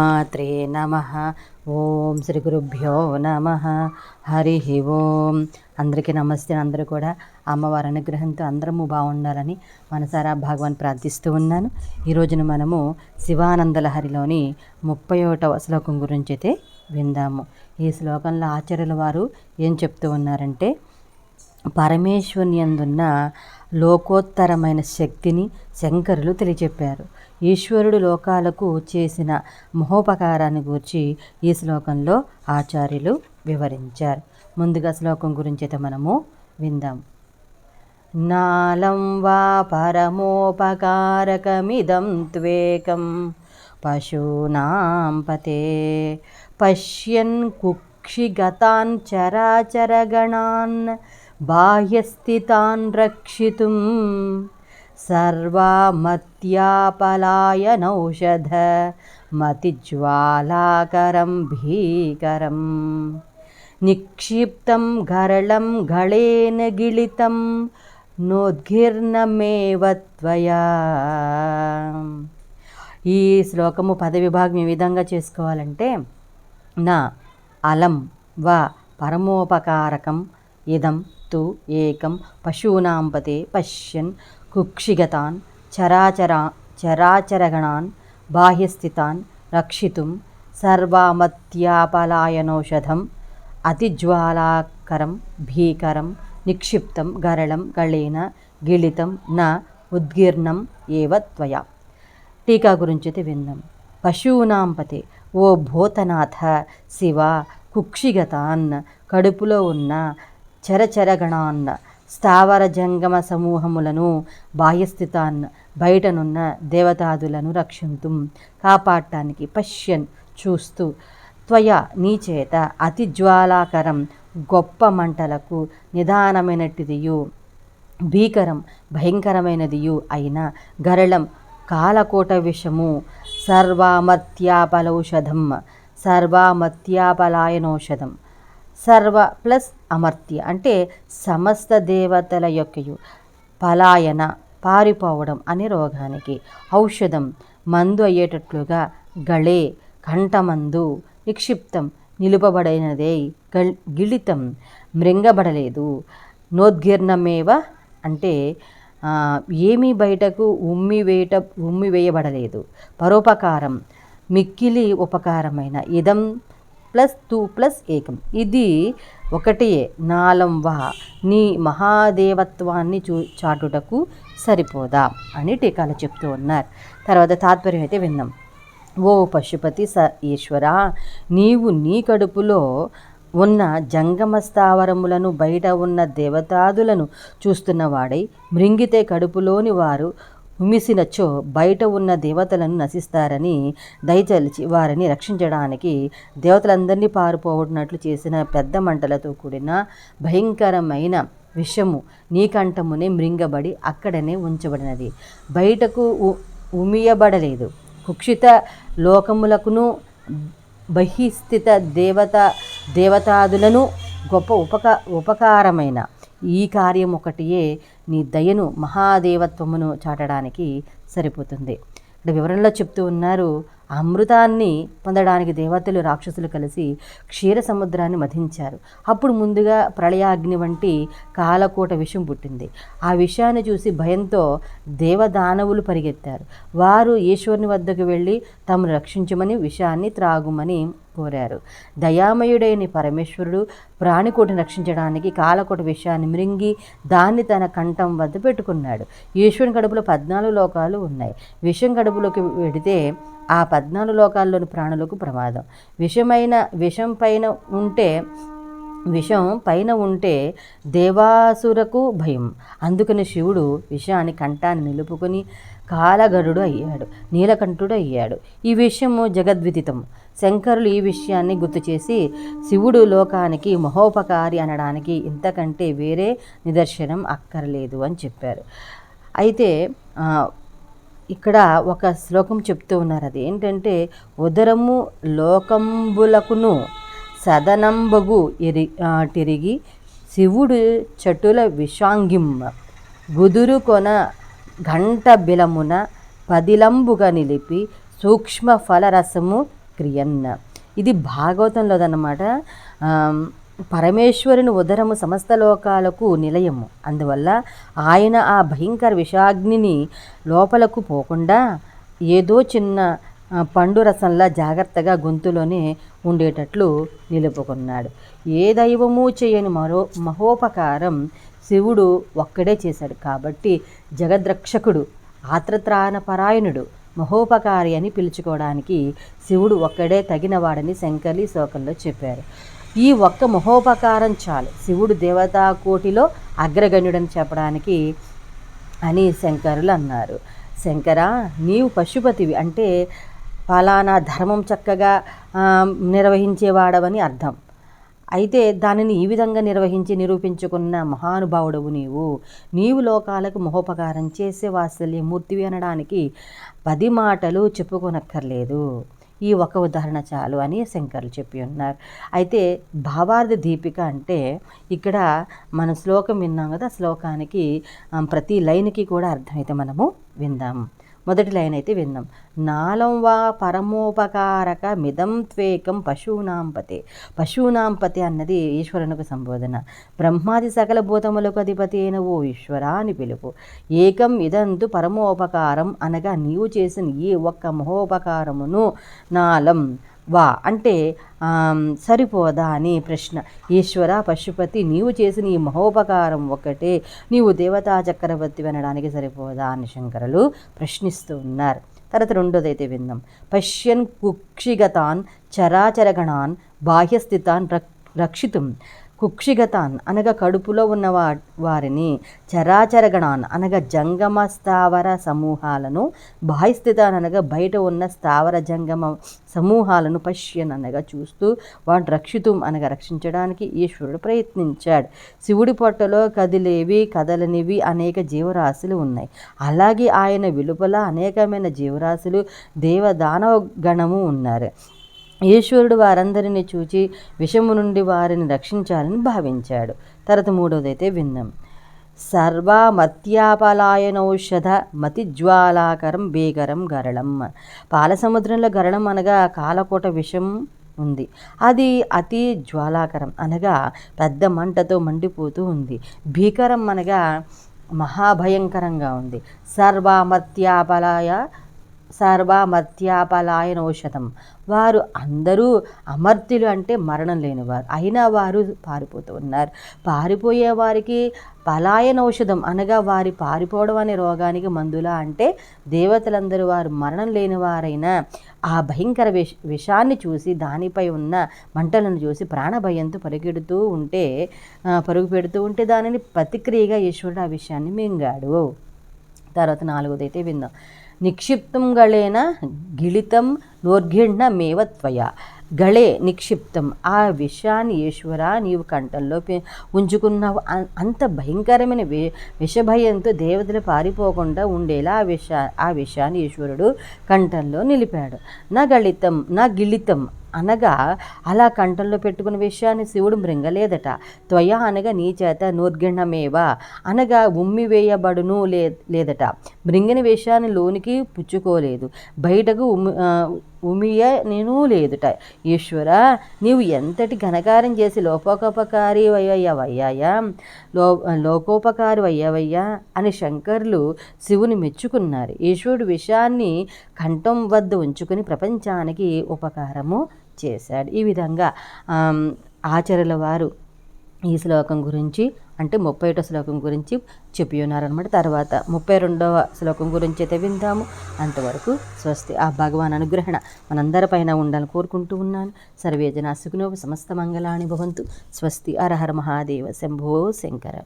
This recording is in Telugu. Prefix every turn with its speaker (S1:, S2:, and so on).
S1: మాత్రే నమ. ఓం శ్రీ గురుభ్యో నమ. హరి ఓం. అందరికీ నమస్తే. అందరూ కూడా అమ్మవారి అనుగ్రహంతో అందరము బాగుండాలని మనసారా భగవాన్ ప్రార్థిస్తూ ఉన్నాను. ఈ రోజున మనము శివానందలహరిలోని ముప్పై ఒకటవ శ్లోకం గురించి అయితే విందాము. ఈ శ్లోకంలో ఆచార్యుల వారు ఏం చెప్తూ ఉన్నారంటే పరమేశ్వరుని అందున్న లోకోత్తరమైన శక్తిని శంకరులు తెలియచెప్పారు ఈశ్వరుడు లోకాలకు చేసిన మహోపకారాన్ని గురించి ఈ శ్లోకంలో ఆచార్యులు వివరించారు. ముందుగా శ్లోకం గురించి అయితే మనము విందాం. నాలం వా పరమోపకారకమిదం త్వేకం పశూనాం పతే పశ్యన్ కుక్షిగతాన్ చరాచరగణాన్ బాహ్యస్థితాన్ రక్షితుం సర్వామత్యాపలాయనౌషధ మతిజ్వాలాకరం భీకరం నిక్షిప్తం గరళం గళేన గిళితం నోద్ఘిర్నమేవ త్వయా ఈ శ్లోకము పదవిభాగం ఈ విధంగా చేసుకోవాలంటే నా అలం వా పరమోపకారకం ఇదం తు ఏకం పశూనాంపతే పశ్యన్ కుక్షిగతాన్ చరాచరా చరాచరగణాన్ బాహ్యస్థితాన్ రక్షితుం సర్వామత్యాపలాయనౌషధం అతిజ్వాలాకరం భీకరం నిక్షిప్తం గరళం గళేన గిళితం న ఉద్గీర్ణం ఏవ త్వయా టీకా గురించి అయితే విందాం పశూనాంపతే ఓ భూతనాథ శివ కుక్షిగతాన్ కడుపులో ఉన్న చరచరగణాన్ స్థావర జంగమ సమూహములను బాహ్యస్థితాన్ బయటనున్న దేవతాదులను రక్షింతుం. కాపాడటానికి పశ్యన్ చూస్తూ త్వయ నీచేత అతి జ్వాలాకరం గొప్ప మంటలకు నిదానమైనటిదియు భీకరం భయంకరమైనదియు అయిన గరళం కాలకోట విషము సర్వామత్యాపలౌషధం. సర్వామత్యాపలాయనౌషధం. సర్వ ప్లస్ అమర్త్య అంటే సమస్త దేవతల యొక్క పలాయన పారిపోవడం అనే రోగానికి ఔషధం మందు అయ్యేటట్లుగా గళే కంఠమందు నిక్షిప్తం నిలుపబడినదే గిళితం. మృంగబడలేదు. నోద్గీర్ణమేవ అంటే ఏమీ బయటకు ఉమ్మి వేయట ఉమ్మి వేయబడలేదు. పరోపకారం మిక్కిలి ఉపకారమైన ఇదం ప్లస్ టూ ప్లస్ ఏకం. ఇది ఒకటియే నాలం వహ నీ మహాదేవత్వాన్ని చూ చాటుటకు సరిపోదా? అని టీకాలు చెప్తూ ఉన్నారు. తర్వాత తాత్పర్యం అయితే విన్నాం ఓ పశుపతి స ఈశ్వర నీవు నీ కడుపులో ఉన్న జంగమ స్థావరములను బయట ఉన్న దేవతాదులను చూస్తున్నవాడై మృంగితే కడుపులోని వారు ఉమ్మిసినచ్చో బయట ఉన్న దేవతలను నశిస్తారని దయచలిచి వారిని రక్షించడానికి దేవతలందరినీ పారిపోవడినట్లు చేసిన పెద్ద మంటలతో కూడిన భయంకరమైన విషము నీ కంఠమునే మృంగబడి అక్కడనే ఉంచబడినది. బయటకు ఉ- ఉమియబడలేదు కుక్షిత లోకములకును బహిస్థిత దేవత దేవతాదులను గొప్ప ఉపక ఉపకారమైన ఈ కార్యం ఒకటియే నీ దయను మహాదేవత్వమును చాటడానికి సరిపోతుంది. ఇక్కడ వివరణలో చెప్తూ ఉన్నారు అమృతాన్ని పొందడానికి దేవతలు రాక్షసులు కలిసి క్షీర సముద్రాన్ని మధించారు. అప్పుడు ముందుగా ప్రళయాగ్ని వంటి కాలకోట విషం పుట్టింది. ఆ విషయాన్ని చూసి భయంతో దేవదానవులు పరిగెత్తారు. వారు ఈశ్వరుని వద్దకు వెళ్ళి తమను రక్షించమని విషయాన్ని త్రాగుమని కోరారు. దయామయుడైన పరమేశ్వరుడు ప్రాణికోటిని రక్షించడానికి కాలకోట విషయాన్ని మృంగి దాన్ని తన కంఠం వద్ద పెట్టుకున్నాడు. ఈశ్వరుని కడుపులో పద్నాలుగు లోకాలు ఉన్నాయి. విషం కడుపులోకి వెడితే ఆ పద్నాలుగు లోకాల్లోని ప్రాణులకు ప్రమాదం. విషమైన విషం పైన ఉంటే విషం పైన ఉంటే దేవాసురకు భయం. అందుకని శివుడు విషాన్ని కంఠాన్ని నిలుపుకొని కాలగరుడు అయ్యాడు నీలకంఠుడు అయ్యాడు. ఈ విషయము జగద్విదితం శంకరులు ఈ విషయాన్ని గుర్తు చేసి శివుడు లోకానికి మహోపకారి అనడానికి ఇంతకంటే వేరే నిదర్శనం అక్కర్లేదు అని చెప్పారు. అయితే ఇక్కడ ఒక శ్లోకం చెప్తూ ఉన్నారు. అది ఏంటంటే ఉదరము లోకంబులకును సదనంబగు ఎరి తిరిగి శివుడు చటుల విషాంగిమ్మ గుదురు కొన ఘంట బిలమున పదిలంబుగా నిలిపి సూక్ష్మ ఫలరసము క్రియన్న. ఇది భాగవతంలోదన్నమాట. పరమేశ్వరుని ఉదరము సమస్త లోకాలకు నిలయము. అందువల్ల ఆయన ఆ భయంకర విషాగ్నిని లోపలకు పోకుండా ఏదో చిన్న పండు రసంలా జాగ్రత్తగా గొంతులోనే ఉండేటట్లు నిలుపుకున్నాడు. ఏ దైవము చేయని మరో మహోపకారం శివుడు ఒక్కడే చేశాడు. కాబట్టి జగద్రక్షకుడు ఆత్రత్రాణపరాయణుడు మహోపకారి అని పిలుచుకోవడానికి శివుడు ఒక్కడే తగినవాడని శంకర్లు శోకంలో చెప్పారు. ఈ ఒక్క మహోపకారం చాలు. శివుడు దేవతా కోటిలో అగ్రగణ్యుడని చెప్పడానికి అని శంకరులు అన్నారు శంకర నీవు పశుపతివి అంటే ఫలానా ధర్మం చక్కగా నిర్వహించేవాడవని అర్థం. అయితే దానిని ఈ విధంగా నిర్వహించి నిరూపించుకున్న మహానుభావుడవు నీవు. నీవు లోకాలకు మహోపకారం చేసే వాత్సల్యమూర్తివి అనడానికి పది మాటలు చెప్పుకోనక్కర్లేదు. ఈ ఒక ఉదాహరణ చాలు అని శంకర్లు చెప్పి ఉన్నారు. అయితే భావార్థ దీపిక అంటే ఇక్కడ మన శ్లోకం విన్నాం కదా శ్లోకానికి ప్రతి లైన్కి కూడా అర్థమైతే మనము విందాము మొదటి లైన్ అయితే విందాం నాలం వా పరమోపకారక మిదం త్వేకం పశూనాంపతే. పశూనాంపతే అన్నది ఈశ్వరునికి సంబోధన. బ్రహ్మాది సకల భూతములకు అధిపతి అయిన ఓ ఈశ్వర అని పిలుపు. ఏకం ఇదంతు పరమోపకారం అనగా నీవు చేసిన ఈ ఒక్క మహోపకారమును నాలం వా అంటే సరిపోదా అని ప్రశ్న. ఈశ్వర పశుపతి నీవు చేసిన ఈ మహోపకారం ఒక్కటే నీవు దేవతా చక్రవర్తి వినడానికి సరిపోదా అని శంకరులు ప్రశ్నిస్తూ ఉన్నారు. తర్వాత రెండోదైతే విందాం. పశ్యన్ కుక్షిగతాన్ చరాచరగణాన్ బాహ్యస్థితాన్ రక్ రక్షితుం. కుక్షిగతాన్ అనగా కడుపులో ఉన్న వా వారిని చరాచరగణాన్ అనగా జంగమ స్థావర సమూహాలను బాహ్యస్థితాన్ అనగా బయట ఉన్న స్థావర జంగమ సమూహాలను పశ్యన్ అనగా చూస్తూ వాటిని రక్షితుం అనగా రక్షించడానికి ఈశ్వరుడు ప్రయత్నించాడు. శివుడి పొట్టలో కదిలేవి కదలనివి అనేక జీవరాశులు ఉన్నాయి. అలాగే ఆయన వెలుపల అనేకమైన జీవరాశులు దేవదానవ గణము ఉన్నారు. ఈశ్వరుడు వారందరిని చూచి విషము నుండి వారిని రక్షించాలని భావించాడు. తర్వాత మూడోదైతే విన్నాం. సర్వమత్యాపలాయనౌషధ మతిజ్వాలాకరం బేగరం గరళం. పాలసముద్రంలో గరళం అనగా కాలకోట విషం ఉంది. అది అతి జ్వాలాకరం అనగా పెద్ద మంటతో మండిపోతూ ఉంది. భీకరం అనగా మహాభయంకరంగా ఉంది. సర్వమత్యాపలాయ సర్వమత్యాపలాయనౌషధం. వారు అందరూ అమర్త్యులు అంటే మరణం లేనివారు. అయినా వారు పారిపోతూ ఉన్నారు. పారిపోయే వారికి పలాయనౌషధం అనగా వారి పారిపోవడం అనే రోగానికి మందులా అంటే దేవతలందరూ వారు మరణం లేనివారైనా ఆ భయంకర విష విషాన్ని చూసి దానిపై ఉన్న మంటలను చూసి ప్రాణభయంతో పరిగెడుతూ ఉంటే పరుగు పెడుతూ ఉంటే దానిని ప్రతిక్రియగా ఈశ్వరుడు ఆ విషయాన్ని మింగాడు. తర్వాత నాలుగోదైతే విందాం. నిక్షిప్తం గళేన గిళితం నోర్ఘిణ్ణ త్వయ. గళే నిక్షిప్తం. ఆ విషాన్ని ఈశ్వర నీవు కంఠంలో పె- ఉంచుకున్నావు. అం- అంత భయంకరమైన వి విషభయంతో దేవతలు పారిపోకుండా ఉండేలా ఆ విష ఆ విషాన్ని ఈశ్వరుడు కంఠంలో నిలిపాడు. నా గళితం నా గిళితం అనగా అలా కంఠంలో పెట్టుకున్న విషయాన్ని శివుడు మృంగలేదట. త్వయ అనగా నీ చేత నోర్గిణమేవా అనగా ఉమ్మివేయబడును లే లేదట. మృంగిన విషయాన్ని లోనికి పుచ్చుకోలేదు. బయటకు ఉమ్మి ఉమియ నేను లేదుట. ఈశ్వర నీవు ఎంతటి ఘనకారం చేసి లోకోపకారి అయ్యవయ్యాయా లో లోకోపకారి అయ్యావయ్యా అని శంకర్లు శివుని మెచ్చుకున్నారు. ఈశ్వరుడు విషయాన్ని కంఠం వద్ద ఉంచుకుని ప్రపంచానికి ఉపకారము చేశాడు. ఈ విధంగా ఆమ్, వారు ఈ శ్లోకం గురించి అంటే ముప్పై ఒకటో శ్లోకం గురించి చెప్పి ఉన్నారనమాట తర్వాత ముప్పై రెండవ శ్లోకం గురించి అయితే విందాము. అంతవరకు స్వస్తి. ఆ భగవాన్ అనుగ్రహణ మనందరిపైన ఉండాలని కోరుకుంటూ ఉన్నాను. సర్వేజన సుఖినోప సమస్త మంగళాని భవంతు. స్వస్తి. అరహర మహాదేవ. శంభో శంకర.